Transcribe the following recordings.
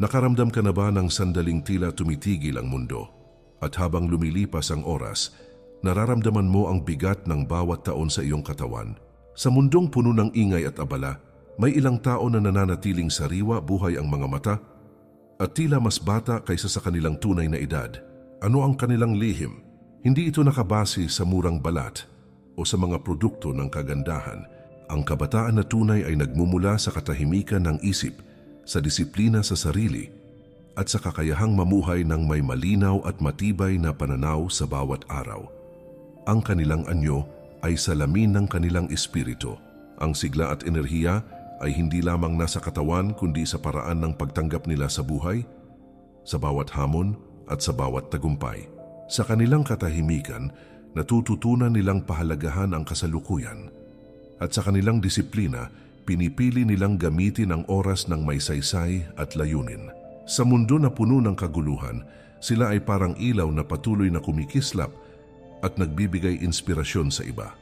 Nakaramdam ka na ba ng sandaling tila tumitigil ang mundo? At habang lumilipas ang oras, nararamdaman mo ang bigat ng bawat taon sa iyong katawan. Sa mundong puno ng ingay at abala, may ilang tao na nananatiling sariwa buhay ang mga mata at tila mas bata kaysa sa kanilang tunay na edad. Ano ang kanilang lihim? Hindi ito nakabase sa murang balat o sa mga produkto ng kagandahan. Ang kabataan na tunay ay nagmumula sa katahimikan ng isip, sa disiplina sa sarili, at sa kakayahang mamuhay ng may malinaw at matibay na pananaw sa bawat araw. Ang kanilang anyo ay salamin ng kanilang espiritu. Ang sigla at enerhiya ay hindi lamang nasa katawan kundi sa paraan ng pagtanggap nila sa buhay, sa bawat hamon at sa bawat tagumpay. Sa kanilang katahimikan, natututunan nilang pahalagahan ang kasalukuyan. At sa kanilang disiplina, pinipili nilang gamitin ang oras ng may saysay at layunin. Sa mundo na puno ng kaguluhan, sila ay parang ilaw na patuloy na kumikislap at nagbibigay inspirasyon sa iba.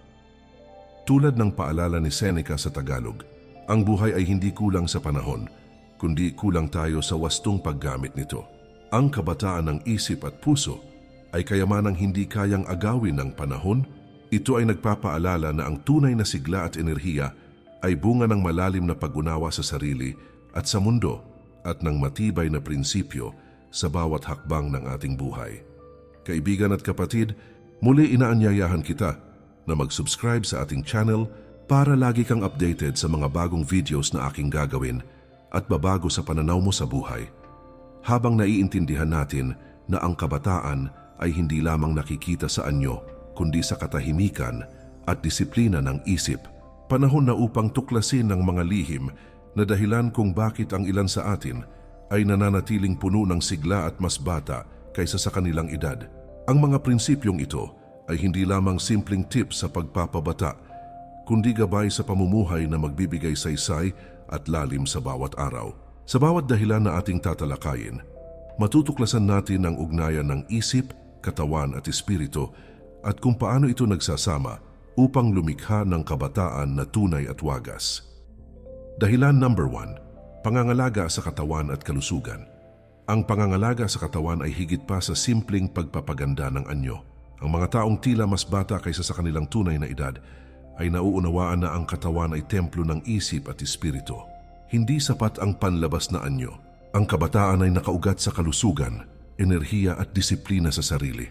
Tulad ng paalala ni Seneca sa Tagalog, ang buhay ay hindi kulang sa panahon, kundi kulang tayo sa wastong paggamit nito. Ang kabataan ng isip at puso ay kayamanang hindi kayang agawin ng panahon. Ito ay nagpapaalala na ang tunay na sigla at enerhiya ay bunga ng malalim na pag-unawa sa sarili at sa mundo at ng matibay na prinsipyo sa bawat hakbang ng ating buhay. Kaibigan at kapatid, muli inaanyayahan kita na mag-subscribe sa ating channel para lagi kang updated sa mga bagong videos na aking gagawin at babago sa pananaw mo sa buhay habang naiintindihan natin na ang kabataan ay hindi lamang nakikita sa anyo, kundi sa katahimikan at disiplina ng isip. Panahon na upang tuklasin ng mga lihim na dahilan kung bakit ang ilan sa atin ay nananatiling puno ng sigla at mas bata kaysa sa kanilang edad. Ang mga prinsipyong ito ay hindi lamang simpleng tips sa pagpapabata, kundi gabay sa pamumuhay na magbibigay saysay at lalim sa bawat araw. Sa bawat dahilan na ating tatalakayin, matutuklasan natin ang ugnayan ng isip, katawan at espiritu at kung paano ito nagsasama upang lumikha ng kabataan na tunay at wagas. Dahilan number one, pangangalaga sa katawan at kalusugan. Ang pangangalaga sa katawan ay higit pa sa simpleng pagpapaganda ng anyo. Ang mga taong tila mas bata kaysa sa kanilang tunay na edad ay nauunawaan na ang katawan ay templo ng isip at espiritu. Hindi sapat ang panlabas na anyo. Ang kabataan ay nakaugat sa kalusugan, enerhiya at disiplina sa sarili.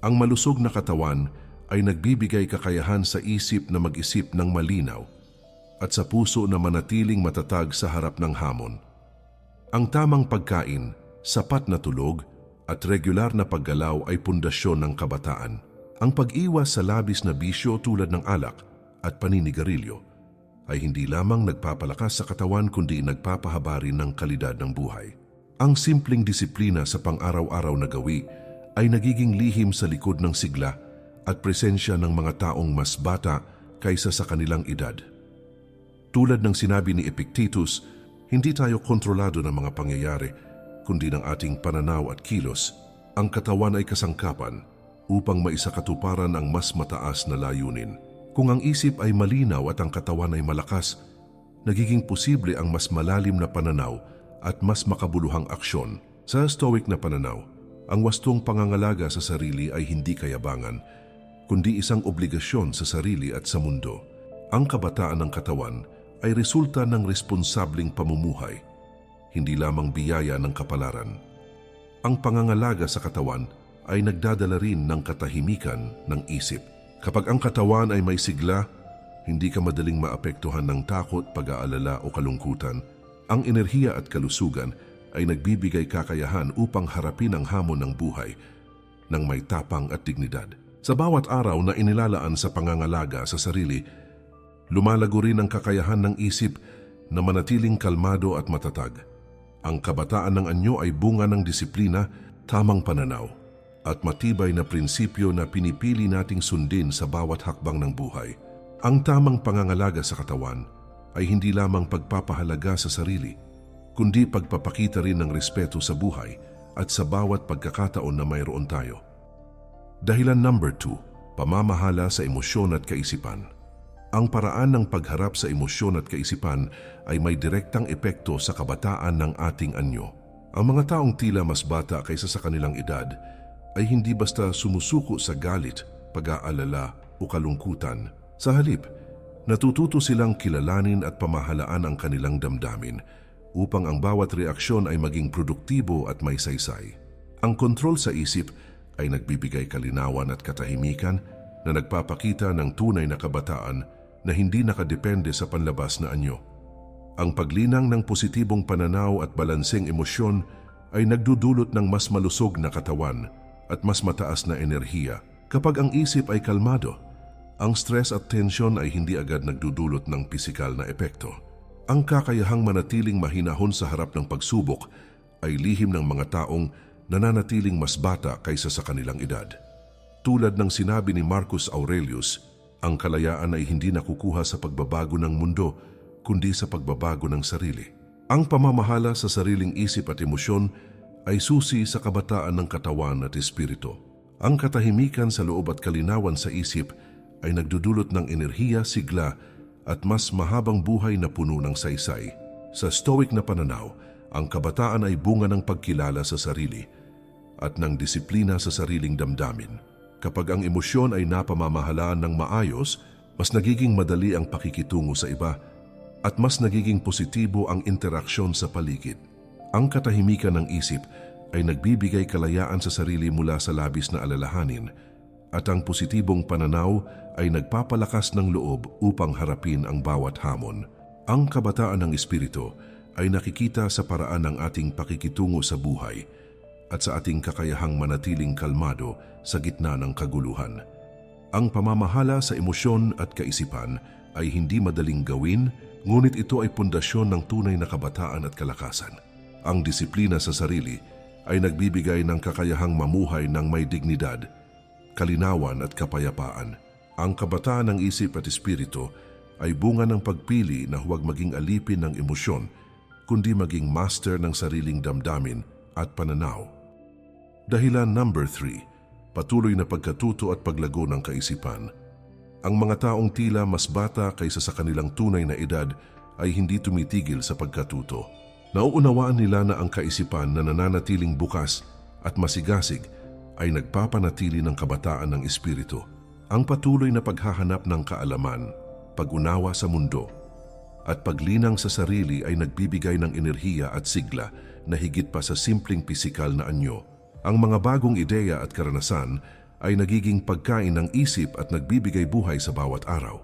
Ang malusog na katawan ay nagbibigay kakayahan sa isip na mag-isip ng malinaw at sa puso na manatiling matatag sa harap ng hamon. Ang tamang pagkain, sapat na tulog at regular na paggalaw ay pundasyon ng kabataan. Ang pag-iwas sa labis na bisyo tulad ng alak at paninigarilyo ay hindi lamang nagpapalakas sa katawan kundi nagpapahaba rin ng kalidad ng buhay. Ang simpleng disiplina sa pang-araw-araw na gawi ay nagiging lihim sa likod ng sigla at presensya ng mga taong mas bata kaysa sa kanilang edad. Tulad ng sinabi ni Epictetus, hindi tayo kontrolado ng mga pangyayari, kundi ng ating pananaw at kilos. Ang katawan ay kasangkapan upang maisakatuparan ang mas mataas na layunin. Kung ang isip ay malinaw at ang katawan ay malakas, nagiging posible ang mas malalim na pananaw at mas makabuluhang aksyon. Sa stoic na pananaw, ang wastong pangangalaga sa sarili ay hindi kayabangan, kundi isang obligasyon sa sarili at sa mundo. Ang kabataan ng katawan ay resulta ng responsabling pamumuhay, hindi lamang biyaya ng kapalaran. Ang pangangalaga sa katawan ay nagdadala rin ng katahimikan ng isip Kapag ang katawan ay may sigla, hindi ka madaling maapektuhan ng takot, pag-aalala o kalungkutan. Ang enerhiya at kalusugan ay nagbibigay kakayahan upang harapin ang hamon ng buhay ng may tapang at dignidad. Sa bawat araw na inilalaan sa pangangalaga sa sarili, lumalago rin ang kakayahan ng isip na manatiling kalmado at matatag. Ang kabataan ng anyo ay bunga ng disiplina, tamang pananaw, at matibay na prinsipyo na pinipili nating sundin sa bawat hakbang ng buhay. Ang tamang pangangalaga sa katawan ay hindi lamang pagpapahalaga sa sarili, kundi pagpapakita rin ng respeto sa buhay at sa bawat pagkakataon na mayroon tayo. Dahilan number 2, pamamahala sa emosyon at kaisipan. Ang paraan ng pagharap sa emosyon at kaisipan ay may direktang epekto sa kabataan ng ating anyo. Ang mga taong tila mas bata kaysa sa kanilang edad ay hindi basta sumusuko sa galit, pag-aalala o kalungkutan. Sa halip, natututo silang kilalanin at pamahalaan ang kanilang damdamin upang ang bawat reaksyon ay maging produktibo at may saysay. Ang kontrol sa isip ay nagbibigay kalinawan at katahimikan na nagpapakita ng tunay na kabataan na hindi nakadepende sa panlabas na anyo. Ang paglinang ng positibong pananaw at balanseng emosyon ay nagdudulot ng mas malusog na katawan at mas mataas na enerhiya. Kapag ang isip ay kalmado, ang stress at tensyon ay hindi agad nagdudulot ng pisikal na epekto. Ang kakayahang manatiling mahinahon sa harap ng pagsubok ay lihim ng mga taong nananatiling mas bata kaysa sa kanilang edad. Tulad ng sinabi ni Marcus Aurelius, ang kalayaan ay hindi nakukuha sa pagbabago ng mundo, kundi sa pagbabago ng sarili. Ang pamamahala sa sariling isip at emosyon ay susi sa kabataan ng katawan at espiritu. Ang katahimikan sa loob at kalinawan sa isip ay nagdudulot ng enerhiya, sigla at mas mahabang buhay na puno ng saysay. Sa stoic na pananaw, ang kabataan ay bunga ng pagkilala sa sarili at ng disiplina sa sariling damdamin. Kapag ang emosyon ay napamamahalaan ng maayos, mas nagiging madali ang pakikitungo sa iba at mas nagiging positibo ang interaksyon sa paligid. Ang katahimikan ng isip ay nagbibigay kalayaan sa sarili mula sa labis na alalahanin at ang positibong pananaw ay nagpapalakas ng loob upang harapin ang bawat hamon. Ang kabataan ng espiritu ay nakikita sa paraan ng ating pakikitungo sa buhay at sa ating kakayahang manatiling kalmado sa gitna ng kaguluhan. Ang pamamahala sa emosyon at kaisipan ay hindi madaling gawin, ngunit ito ay pundasyon ng tunay na kabataan at kalakasan. Ang disiplina sa sarili ay nagbibigay ng kakayahang mamuhay ng may dignidad, kalinawan at kapayapaan. Ang kabataan ng isip at espiritu ay bunga ng pagpili na huwag maging alipin ng emosyon, kundi maging master ng sariling damdamin at pananaw. Dahilan number 3, patuloy na pagkatuto at paglago ng kaisipan. Ang mga taong tila mas bata kaysa sa kanilang tunay na edad ay hindi tumitigil sa pagkatuto. Nauunawaan nila na ang kaisipan na nananatiling bukas at masigasig ay nagpapanatili ng kabataan ng espiritu. Ang patuloy na paghahanap ng kaalaman, pag-unawa sa mundo, at paglinang sa sarili ay nagbibigay ng enerhiya at sigla na higit pa sa simpleng pisikal na anyo. Ang mga bagong ideya at karanasan ay nagiging pagkain ng isip at nagbibigay buhay sa bawat araw.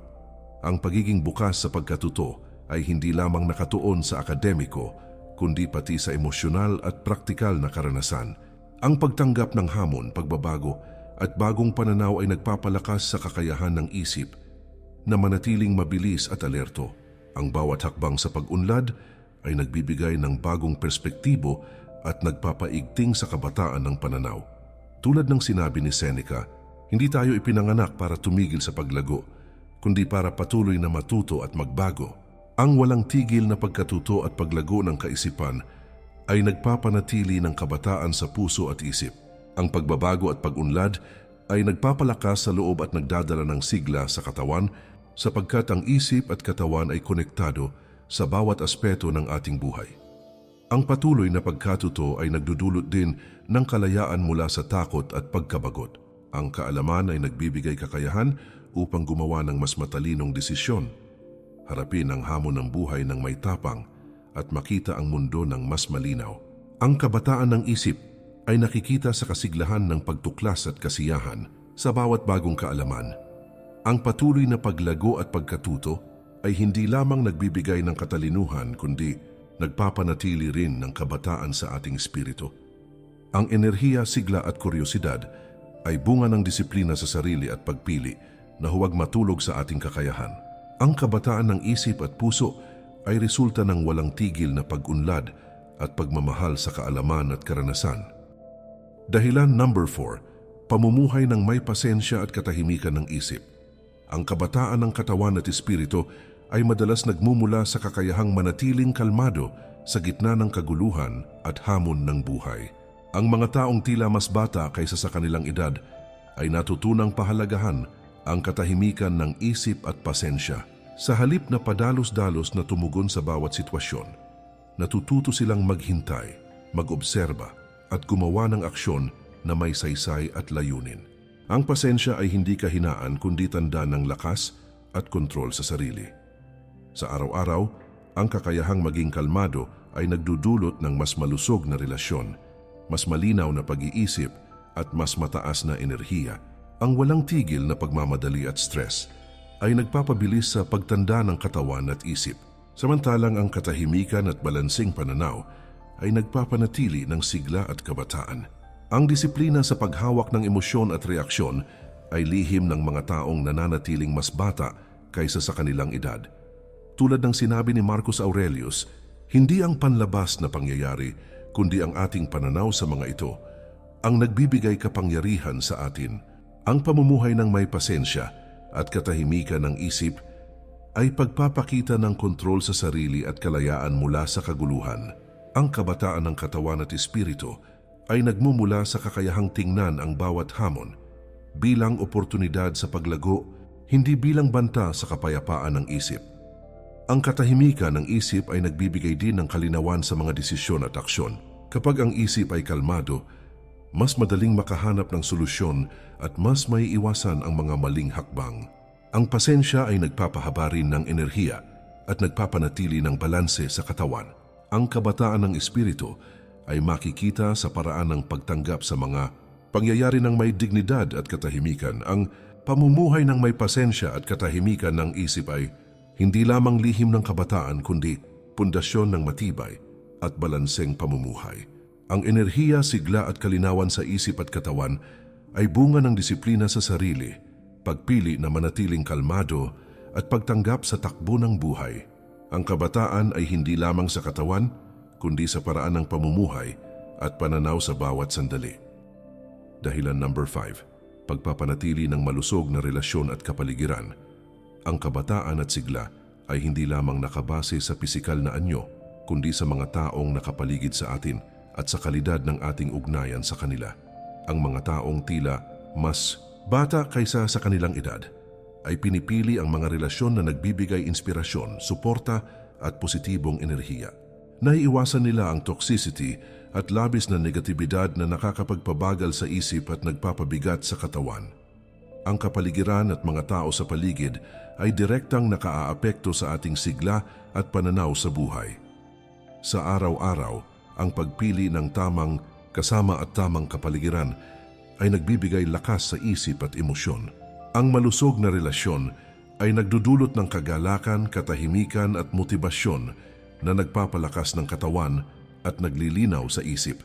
Ang pagiging bukas sa pagkatuto ay hindi lamang nakatuon sa akademiko, kundi pati sa emosyonal at praktikal na karanasan. Ang pagtanggap ng hamon, pagbabago at bagong pananaw ay nagpapalakas sa kakayahan ng isip na manatiling mabilis at alerto. Ang bawat hakbang sa pag-unlad ay nagbibigay ng bagong perspektibo at nagpapaigting sa kabataan ng pananaw. Tulad ng sinabi ni Seneca, hindi tayo ipinanganak para tumigil sa paglago, kundi para patuloy na matuto at magbago. Ang walang tigil na pagkatuto at paglago ng kaisipan ay nagpapanatili ng kabataan sa puso at isip. Ang pagbabago at pag-unlad ay nagpapalakas sa loob at nagdadala ng sigla sa katawan sapagkat ang isip at katawan ay konektado sa bawat aspeto ng ating buhay. Ang patuloy na pagkatuto ay nagdudulot din ng kalayaan mula sa takot at pagkabagot. Ang kaalaman ay nagbibigay kakayahan upang gumawa ng mas matalinong desisyon, harapin ang hamon ng buhay ng may tapang at makita ang mundo ng mas malinaw. Ang kabataan ng isip ay nakikita sa kasiglahan ng pagtuklas at kasiyahan sa bawat bagong kaalaman. Ang patuloy na paglago at pagkatuto ay hindi lamang nagbibigay ng katalinuhan kundi nagpapanatili rin ng kabataan sa ating espiritu. Ang enerhiya, sigla at kuryosidad ay bunga ng disiplina sa sarili at pagpili na huwag matulog sa ating kakayahan. Ang kabataan ng isip at puso ay resulta ng walang tigil na pag-unlad at pagmamahal sa kaalaman at karanasan. Dahilan number 4, pamumuhay ng may pasensya at katahimikan ng isip. Ang kabataan ng katawan at espiritu ay madalas nagmumula sa kakayahang manatiling kalmado sa gitna ng kaguluhan at hamon ng buhay. Ang mga taong tila mas bata kaysa sa kanilang edad ay natutunang pahalagahan ang katahimikan ng isip at pasensya. Sa halip na padalos-dalos na tumugon sa bawat sitwasyon, natututo silang maghintay, mag-obserba at gumawa ng aksyon na may saysay at layunin. Ang pasensya ay hindi kahinaan kundi tanda ng lakas at kontrol sa sarili. Sa araw-araw, ang kakayahang maging kalmado ay nagdudulot ng mas malusog na relasyon, mas malinaw na pag-iisip at mas mataas na enerhiya. Ang walang tigil na pagmamadali at stress ay nagpapabilis sa pagtanda ng katawan at isip. Samantalang ang katahimikan at balansing pananaw ay nagpapanatili ng sigla at kabataan. Ang disiplina sa paghawak ng emosyon at reaksyon ay lihim ng mga taong nananatiling mas bata kaysa sa kanilang edad. Tulad ng sinabi ni Marcus Aurelius, hindi ang panlabas na pangyayari kundi ang ating pananaw sa mga ito ang nagbibigay kapangyarihan sa atin. Ang pamumuhay ng may pasensya at katahimikan ng isip ay pagpapakita ng kontrol sa sarili at kalayaan mula sa kaguluhan. Ang kabataan ng katawan at espiritu ay nagmumula sa kakayahang tingnan ang bawat hamon bilang oportunidad sa paglago, hindi bilang banta sa kapayapaan ng isip. Ang katahimikan ng isip ay nagbibigay din ng kalinawan sa mga desisyon at aksyon. Kapag ang isip ay kalmado, mas madaling makahanap ng solusyon at mas may iwasan ang mga maling hakbang. Ang pasensya ay nagpapahaba rin ng enerhiya at nagpapanatili ng balanse sa katawan. Ang kabataan ng espiritu ay makikita sa paraan ng pagtanggap sa mga pangyayari ng may dignidad at katahimikan. Ang pamumuhay ng may pasensya at katahimikan ng isip ay hindi lamang lihim ng kabataan kundi pundasyon ng matibay at balanseng pamumuhay. Ang enerhiya, sigla at kalinawan sa isip at katawan ay bunga ng disiplina sa sarili, pagpili na manatiling kalmado at pagtanggap sa takbo ng buhay. Ang kabataan ay hindi lamang sa katawan, kundi sa paraan ng pamumuhay at pananaw sa bawat sandali. Dahilan number 5, pagpapanatili ng malusog na relasyon at kapaligiran. Ang kabataan at sigla ay hindi lamang nakabase sa pisikal na anyo, kundi sa mga taong nakapaligid sa atin at sa kalidad ng ating ugnayan sa kanila. Ang mga taong tila mas bata kaysa sa kanilang edad ay pinipili ang mga relasyon na nagbibigay inspirasyon, suporta at positibong enerhiya. Naiiwasan nila ang toxicity at labis na negatibidad na nakakapagpabagal sa isip at nagpapabigat sa katawan. Ang kapaligiran at mga tao sa paligid ay direktang nakaaapekto sa ating sigla at pananaw sa buhay. Sa araw-araw, ang pagpili ng tamang kasama at tamang kapaligiran ay nagbibigay lakas sa isip at emosyon. Ang malusog na relasyon ay nagdudulot ng kagalakan, katahimikan at motibasyon na nagpapalakas ng katawan at naglilinaw sa isip.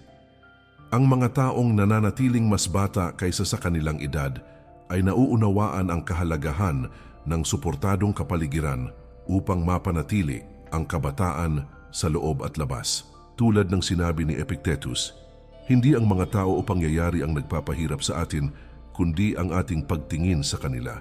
Ang mga taong nananatiling mas bata kaysa sa kanilang edad ay nauunawaan ang kahalagahan ng suportadong kapaligiran upang mapanatili ang kabataan sa loob at labas. Tulad ng sinabi ni Epictetus, hindi ang mga tao o pangyayari ang nagpapahirap sa atin, kundi ang ating pagtingin sa kanila.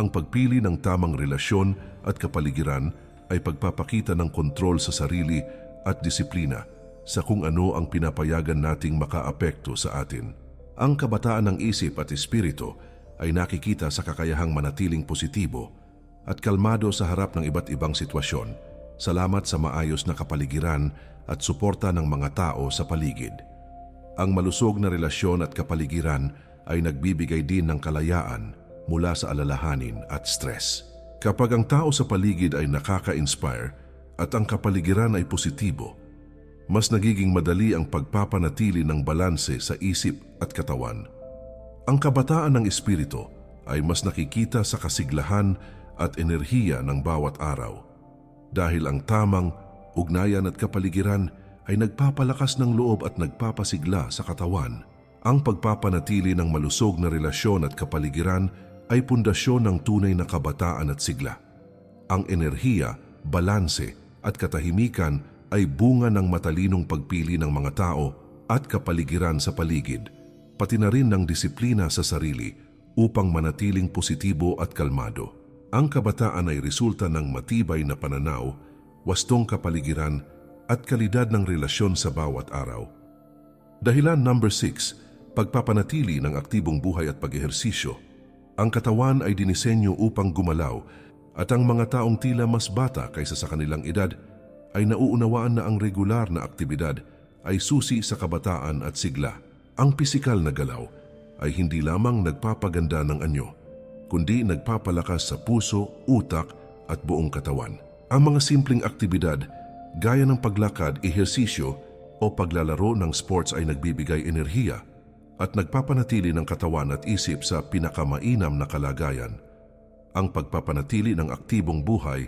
Ang pagpili ng tamang relasyon at kapaligiran ay pagpapakita ng kontrol sa sarili at disiplina sa kung ano ang pinapayagan nating makaapekto sa atin. Ang kabataan ng isip at espiritu ay nakikita sa kakayahang manatiling positibo at kalmado sa harap ng iba't ibang sitwasyon salamat sa maayos na kapaligiran at suporta ng mga tao sa paligid. Ang malusog na relasyon at kapaligiran ay nagbibigay din ng kalayaan mula sa alalahanin at stress. Kapag ang tao sa paligid ay nakaka-inspire at ang kapaligiran ay positibo, mas nagiging madali ang pagpapanatili ng balanse sa isip at katawan. Ang kabataan ng espiritu ay mas nakikita sa kasiglahan at enerhiya ng bawat araw. Dahil ang tamang ugnayan at kapaligiran ay nagpapalakas ng loob at nagpapasigla sa katawan. Ang pagpapanatili ng malusog na relasyon at kapaligiran ay pundasyon ng tunay na kabataan at sigla. Ang enerhiya, balanse at katahimikan ay bunga ng matalinong pagpili ng mga tao at kapaligiran sa paligid pati na rin ng disiplina sa sarili upang manatiling positibo at kalmado. Ang kabataan ay resulta ng matibay na pananaw, wastong kapaligiran at kalidad ng relasyon sa bawat araw. Dahilan number 6, pagpapanatili ng aktibong buhay at pag-ehersisyo. Ang katawan ay dinisenyo upang gumalaw at ang mga taong tila mas bata kaysa sa kanilang edad ay nauunawaan na ang regular na aktibidad ay susi sa kabataan at sigla. Ang pisikal na galaw ay hindi lamang nagpapaganda ng anyo, kundi nagpapalakas sa puso, utak at buong katawan. Ang mga simpleng aktibidad gaya ng paglakad, ehersisyo o paglalaro ng sports ay nagbibigay enerhiya at nagpapanatili ng katawan at isip sa pinakamainam na kalagayan. Ang pagpapanatili ng aktibong buhay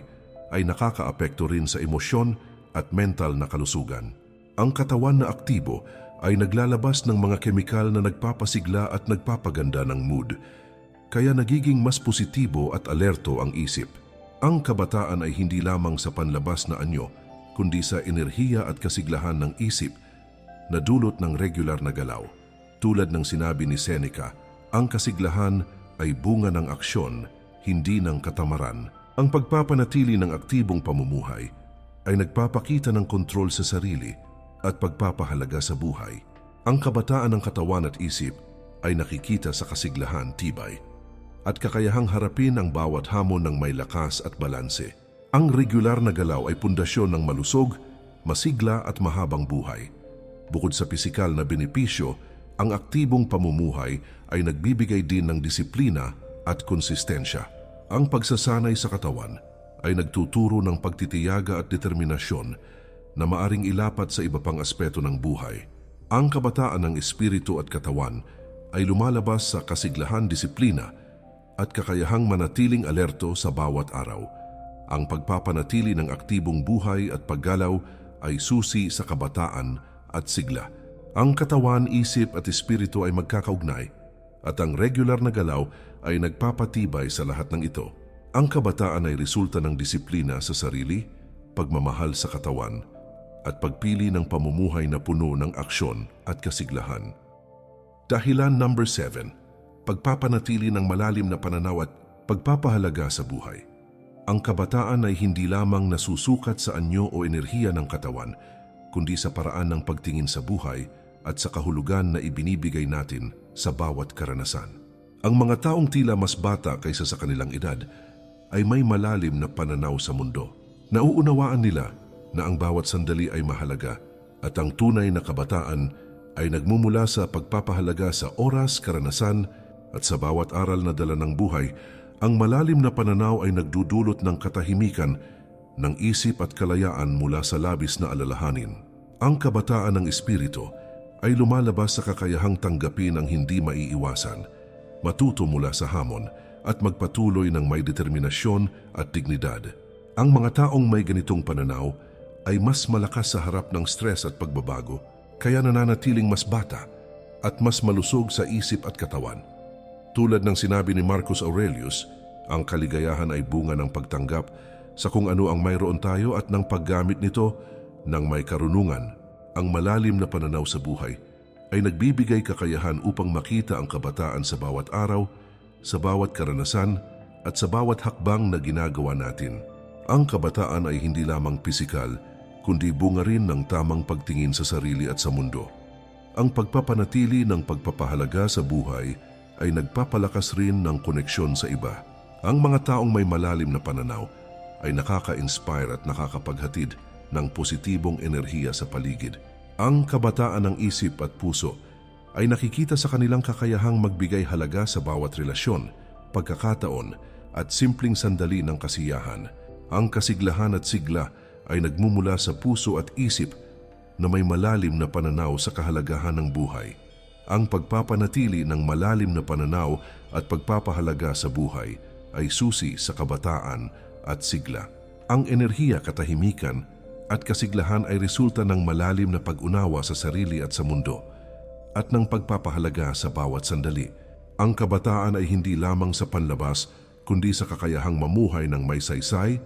ay nakakaapekto rin sa emosyon at mental na kalusugan. Ang katawan na aktibo ay naglalabas ng mga kemikal na nagpapasigla at nagpapaganda ng mood, kaya nagiging mas positibo at alerto ang isip. Ang kabataan ay hindi lamang sa panlabas na anyo, kundi sa enerhiya at kasiglahan ng isip na dulot ng regular na galaw. Tulad ng sinabi ni Seneca, ang kasiglahan ay bunga ng aksyon, hindi ng katamaran. Ang pagpapanatili ng aktibong pamumuhay ay nagpapakita ng kontrol sa sarili at pagpapahalaga sa buhay. Ang kabataan ng katawan at isip ay nakikita sa kasiglahan tibay at kakayahang harapin ang bawat hamon ng may lakas at balanse. Ang regular na galaw ay pundasyon ng malusog, masigla at mahabang buhay. Bukod sa pisikal na benepisyo, ang aktibong pamumuhay ay nagbibigay din ng disiplina at konsistensya. Ang pagsasanay sa katawan ay nagtuturo ng pagtitiyaga at determinasyon na maaring ilapat sa iba pang aspeto ng buhay. Ang kabataan ng espiritu at katawan ay lumalabas sa kasiglahan disiplina at kakayahang manatiling alerto sa bawat araw. Ang pagpapanatili ng aktibong buhay at paggalaw ay susi sa kabataan at sigla. Ang katawan, isip at espiritu ay magkakaugnay at ang regular na galaw ay nagpapatibay sa lahat ng ito. Ang kabataan ay resulta ng disiplina sa sarili, pagmamahal sa katawan, at pagpili ng pamumuhay na puno ng aksyon at kasiglahan. Dahilan number 7, pagpapanatili ng malalim na pananaw at pagpapahalaga sa buhay. Ang kabataan ay hindi lamang nasusukat sa anyo o enerhiya ng katawan, kundi sa paraan ng pagtingin sa buhay at sa kahulugan na ibinibigay natin sa bawat karanasan. Ang mga taong tila mas bata kaysa sa kanilang edad ay may malalim na pananaw sa mundo. Nauunawaan nila na ang bawat sandali ay mahalaga at ang tunay na kabataan ay nagmumula sa pagpapahalaga sa oras, karanasan at sa bawat aral na dala ng buhay, ang malalim na pananaw ay nagdudulot ng katahimikan ng isip at kalayaan mula sa labis na alalahanin. Ang kabataan ng espiritu ay lumalabas sa kakayahang tanggapin ang hindi maiiwasan, matuto mula sa hamon at magpatuloy ng may determinasyon at dignidad. Ang mga taong may ganitong pananaw ay mas malakas sa harap ng stress at pagbabago, kaya nananatiling mas bata at mas malusog sa isip at katawan. Tulad ng sinabi ni Marcus Aurelius, ang kaligayahan ay bunga ng pagtanggap sa kung ano ang mayroon tayo at ng paggamit nito ng may karunungan ang malalim na pananaw sa buhay ay nagbibigay kakayahan upang makita ang kabataan sa bawat araw, sa bawat karanasan at sa bawat hakbang na ginagawa natin. Ang kabataan ay hindi lamang pisikal, kundi bunga rin ng tamang pagtingin sa sarili at sa mundo. Ang pagpapanatili ng pagpapahalaga sa buhay ay nagpapalakas rin ng koneksyon sa iba. Ang mga taong may malalim na pananaw ay nakaka-inspire at nakakapaghatid ng positibong enerhiya sa paligid. Ang kabataan ng isip at puso ay nakikita sa kanilang kakayahang magbigay halaga sa bawat relasyon, pagkakataon at simpleng sandali ng kasiyahan. Ang kasiglahan at sigla ay nagmumula sa puso at isip na may malalim na pananaw sa kahalagahan ng buhay. Ang pagpapanatili ng malalim na pananaw at pagpapahalaga sa buhay ay susi sa kabataan at sigla. Ang enerhiya katahimikan at kasiglahan ay resulta ng malalim na pag-unawa sa sarili at sa mundo at ng pagpapahalaga sa bawat sandali. Ang kabataan ay hindi lamang sa panlabas kundi sa kakayahang mamuhay ng may saysay,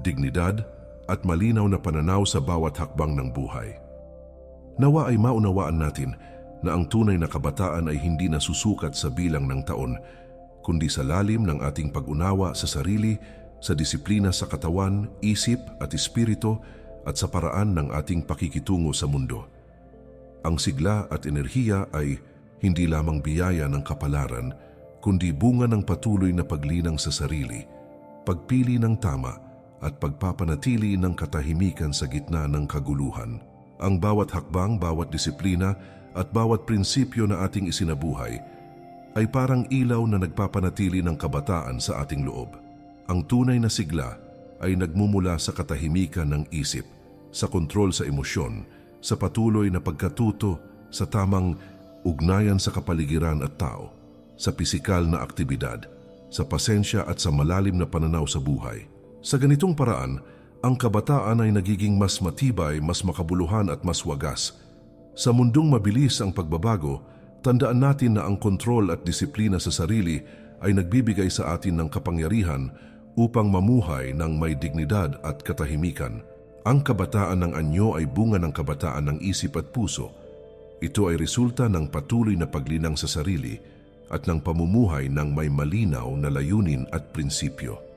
dignidad at malinaw na pananaw sa bawat hakbang ng buhay. Nawa ay maunawaan natin na ang tunay na kabataan ay hindi nasusukat sa bilang ng taon, kundi sa lalim ng ating pag-unawa sa sarili, sa disiplina sa katawan, isip at espiritu at sa paraan ng ating pakikitungo sa mundo. Ang sigla at enerhiya ay hindi lamang biyaya ng kapalaran, kundi bunga ng patuloy na paglinang sa sarili, pagpili ng tama at pagpapanatili ng katahimikan sa gitna ng kaguluhan. Ang bawat hakbang, bawat disiplina at bawat prinsipyo na ating isinabuhay ay parang ilaw na nagpapanatili ng kabataan sa ating loob. Ang tunay na sigla ay nagmumula sa katahimikan ng isip, sa kontrol sa emosyon, sa patuloy na pagkatuto, sa tamang ugnayan sa kapaligiran at tao, sa pisikal na aktibidad, sa pasensya at sa malalim na pananaw sa buhay. Sa ganitong paraan, ang kabataan ay nagiging mas matibay, mas makabuluhan at mas wagas. Sa mundong mabilis ang pagbabago, tandaan natin na ang kontrol at disiplina sa sarili ay nagbibigay sa atin ng kapangyarihan upang mamuhay ng may dignidad at katahimikan. Ang kabataan ng anyo ay bunga ng kabataan ng isip at puso. Ito ay resulta ng patuloy na paglinang sa sarili at ng pamumuhay ng may malinaw na layunin at prinsipyo.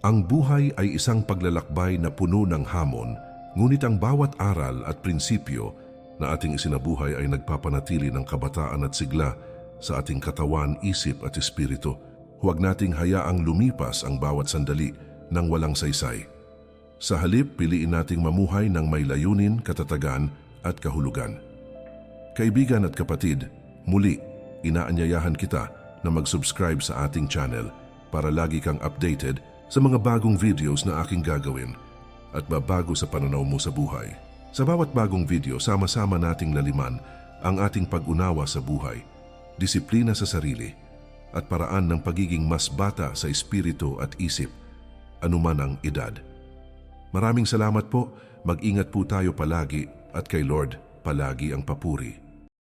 Ang buhay ay isang paglalakbay na puno ng hamon, ngunit ang bawat aral at prinsipyo na ating isinabuhay ay nagpapanatili ng kabataan at sigla sa ating katawan, isip at espiritu. Huwag nating hayaang lumipas ang bawat sandali ng walang saysay. Sa halip, piliin nating mamuhay ng may layunin, katatagan at kahulugan. Kaibigan at kapatid, muli, inaanyayahan kita na mag-subscribe sa ating channel para lagi kang updated sa mga bagong videos na aking gagawin at babago sa pananaw mo sa buhay. Sa bawat bagong video, sama-sama nating laliman ang ating pag-unawa sa buhay, disiplina sa sarili, at paraan ng pagiging mas bata sa espiritu at isip, anuman ang edad. Maraming salamat po, mag-ingat po tayo palagi at kay Lord palagi ang papuri.